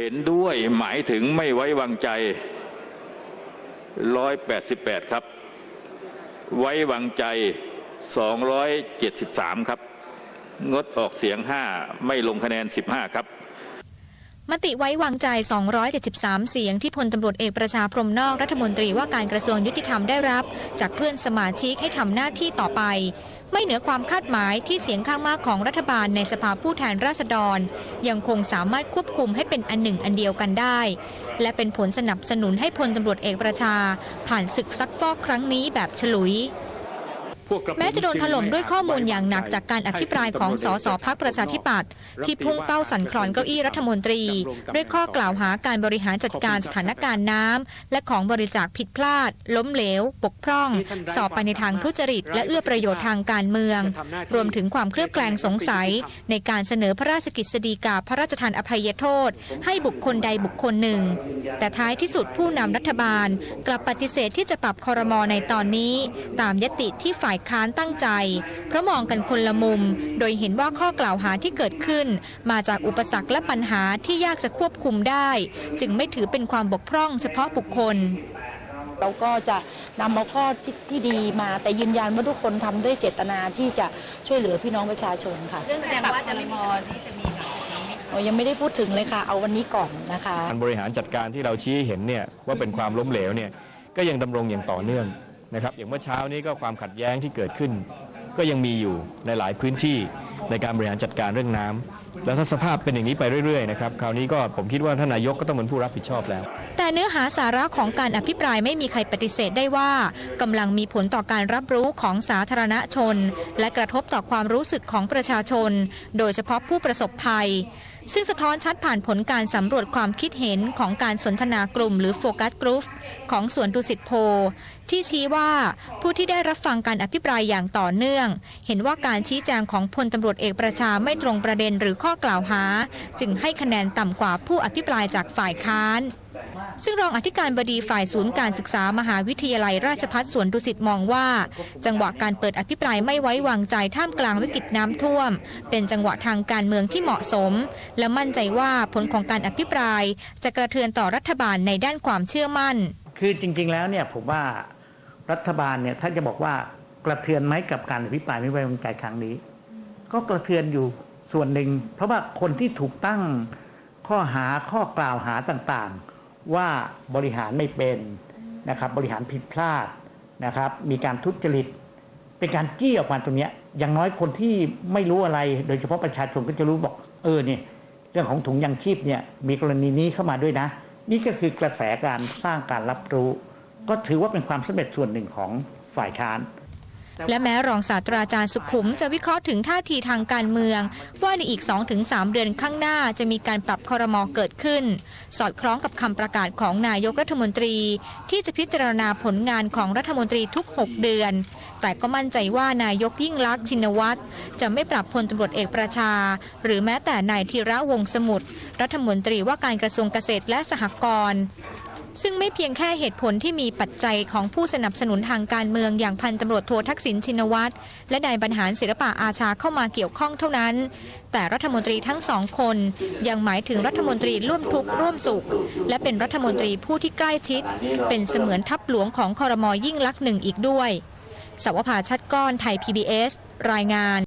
เห็นด้วยหมายถึงไม่ไว้วางใจ 188 ครับ ไว้วางใจ 273 ครับ งดออกเสียง 5 ไม่ลงคะแนน 15 ครับมติไว้วางใจ 273 เสียงที่พลตำรวจเอกประชาพรมนอกรัฐมนตรีว่าการกระทรวงยุติธรรมได้รับ จากเพื่อนสมาชิกให้ทำหน้าที่ต่อไป ไม่เหนือความคาดหมายที่เสียงข้างมากของรัฐบาลในสภาผู้แทนราษฎร ยังคงสามารถควบคุมให้เป็นอันหนึ่งอันเดียวกันได้ และเป็นผลสนับสนุนให้พลตำรวจเอกประชา ผ่านศึกซักฟอกครั้งนี้แบบฉลุย แม้จะโดนถล่มด้วยข้อมูลอย่างหนักจากการอภิปรายของสสพักประชาธิปัตย์ที่พุ่งเป้าสั่นคลอนเก้าอี้รัฐมนตรี ด้วยข้อกล่าวหาการบริหารจัดการสถานการณ์น้ำและของบริจาคผิดพลาด ล้มเหลวปกพร่อง สอบไปในทางทุจริต และเอื้อประโยชน์ทางการเมือง รวมถึงความเคลือบแคลงสงสัย ในการเสนอพระราชกฤษฎีกาพระราชทานอภัยโทษ ให้บุคคลใดบุคคลหนึ่ง แต่ท้ายที่สุดผู้นำรัฐบาล กลับปฏิเสธที่จะปรับคอรมอในตอนนี้ ตามยติที่ฝ่ายค้านตั้งใจ เพราะมองกันคนละมุม โดยเห็นว่าข้อกล่าวหาที่เกิดขึ้น มาจากอุปสรรคและปัญหาที่ยากจะควบคุมได้ จึงไม่ถือเป็นความบกพร่องเฉพาะบุคคล เราก็จะนำเอาข้อที่ดีมา แต่ยืนยันว่าทุกคนทำด้วยเจตนาที่จะช่วยเหลือพี่น้องประชาชนค่ะ เรื่องแสดงว่าจะไม่มีการที่จะมีหลังจากนี้เรายังไม่ได้พูดถึงเลยค่ะ เอาวันนี้ก่อนนะคะ การบริหารจัดการที่เราชี้ให้เห็นเนี่ยว่าเป็นความล้มเหลวเนี่ยก็ยังดำรงอย่างต่อเนื่อง นะครับอย่างเมื่อเช้านี้ก็ความขัดแย้งที่เกิดขึ้น ก็ยังมีอยู่ในหลายพื้นที่ในการบริหารจัดการเรื่องน้ำแล้วถ้าสภาพเป็นอย่างนี้ไปเรื่อยๆนะครับคราวนี้ก็ผมคิดว่าท่านนายกก็ต้องเป็นผู้รับผิดชอบแล้ว แต่เนื้อหาสาระของการอภิปรายไม่มีใครปฏิเสธได้ว่ากำลังมีผลต่อการรับรู้ของสาธารณชน และกระทบต่อความรู้สึกของประชาชน โดยเฉพาะผู้ประสบภัย ซึ่งสะท้อนชัดผ่านผลการสำรวจความคิดเห็นของการสนทนากลุ่มหรือโฟกัสกรุ๊ปของสวนดุสิตโพ ที่ชี้ว่าผู้ที่ได้รับฟังการอภิปรายอย่างต่อเนื่อง เห็นว่าการชี้แจงของพลตำรวจเอกประชาไม่ตรงประเด็นหรือข้อกล่าวหา จึงให้คะแนนต่ำกว่าผู้อภิปรายจากฝ่ายค้าน ซึ่งรองอธิการบดีฝ่ายศูนย์การศึกษามหาวิทยาลัยราชภัฏสวนดุสิตมองว่า จังหวะการเปิดอภิปรายไม่ไว้วางใจท่ามกลางวิกฤตน้ำท่วม เป็นจังหวะทางการเมืองที่เหมาะสม และมั่นใจว่าผลของการอภิปราย จะกระเทือนต่อรัฐบาลในด้านความเชื่อมั่น คือจริง ๆ แล้วเนี่ยผมว่ารัฐบาลเนี่ยถ้าจะบอกว่ากระเทือนไหมกับการอภิปรายไม่ไว้วางใจครั้งนี้ ก็กระเทือนอยู่ส่วนหนึ่ง เพราะว่าคนที่ถูกตั้งข้อหาข้อกล่าวหาต่างๆ ว่าบริหารไม่เป็นนะครับบริหารผิดพลาดนะครับ มีการทุจริต เป็นการจี้ออกมาตรงนี้อย่างน้อยคนที่ไม่รู้อะไร โดยเฉพาะประชาชนก็จะรู้บอกเออเนี่ยเรื่องของถุงยังชีพเนี่ยมีกรณีนี้เข้ามาด้วยนะ นี่ก็คือกระแสการสร้างการรับรู้ ก็ถือว่าเป็นความสำเร็จส่วนหนึ่งของฝ่ายค้าน และแม้รองศาสตราจารย์สุขุมจะวิเคราะห์ถึงท่าทีทางการเมือง ว่าในอีก 2-3 เดือนข้างหน้าจะมีการปรับคอรมอเกิดขึ้น สอดคล้องกับคำประกาศของนายกรัฐมนตรี ที่จะพิจารณาผลงานของรัฐมนตรีทุก 6 เดือน แต่ก็มั่นใจว่านายกยิ่งลักษณ์ชินวัตรจะไม่ปรับพลตำรวจเอกประชา หรือแม้แต่นายธีระวงศ์สมุทรรัฐมนตรีว่าการกระทรวงเกษตรและสหกรณ์ ซึ่งไม่เพียงแค่เหตุผลที่มีปัจจัยของผู้สนับสนุนทางการเมืองอย่างพันตำรวจโททักษิณชินวัตรและนายบรรหารศิลปะอาชาเข้ามาเกี่ยวข้องเท่านั้น แต่รัฐมนตรีทั้งสองคน ยังหมายถึงรัฐมนตรีร่วมทุกข์ร่วมสุข และเป็นรัฐมนตรีผู้ที่ใกล้ชิด เป็นเสมือนทัพหลวงของคอรมอยิ่งลักษณ์หนึ่งอีกด้วยสวภาชัดก้อนไทย PBS รายงาน